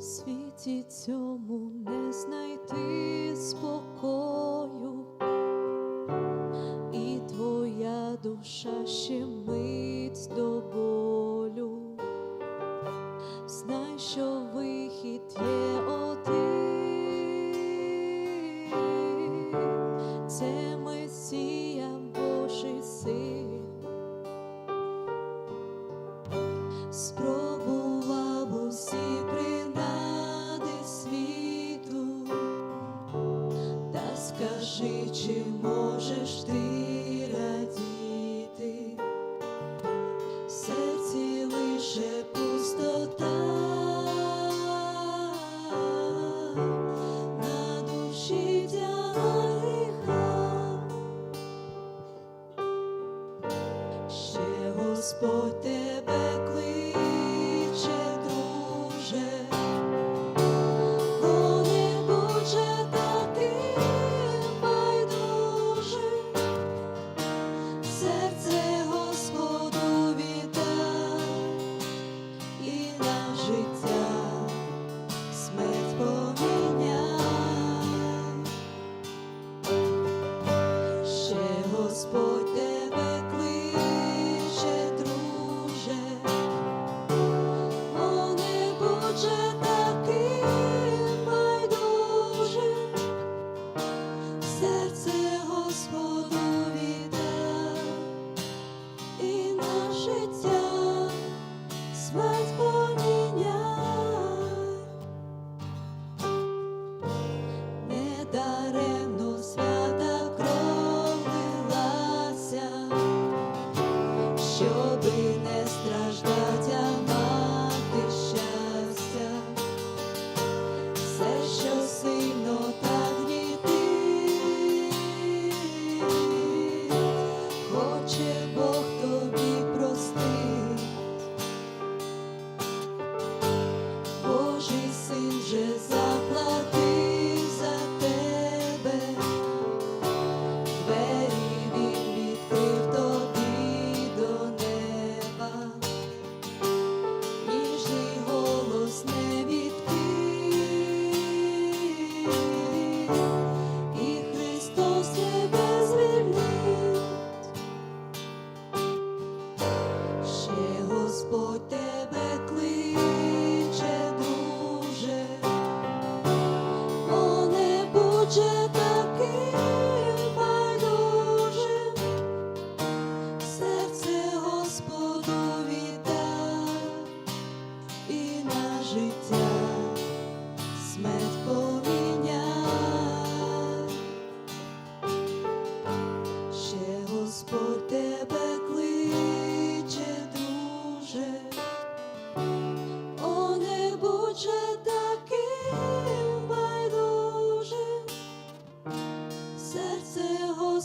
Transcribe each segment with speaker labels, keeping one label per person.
Speaker 1: світі цьому не знайти спокою, і твоя душа ще мить до болю, знай, що вихід є один, це Месія Божий син. скажи, чи можеш ти радіти, в серці лише пустота, на душі гріха, ще Господь тебе кличе.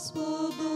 Speaker 1: Господу.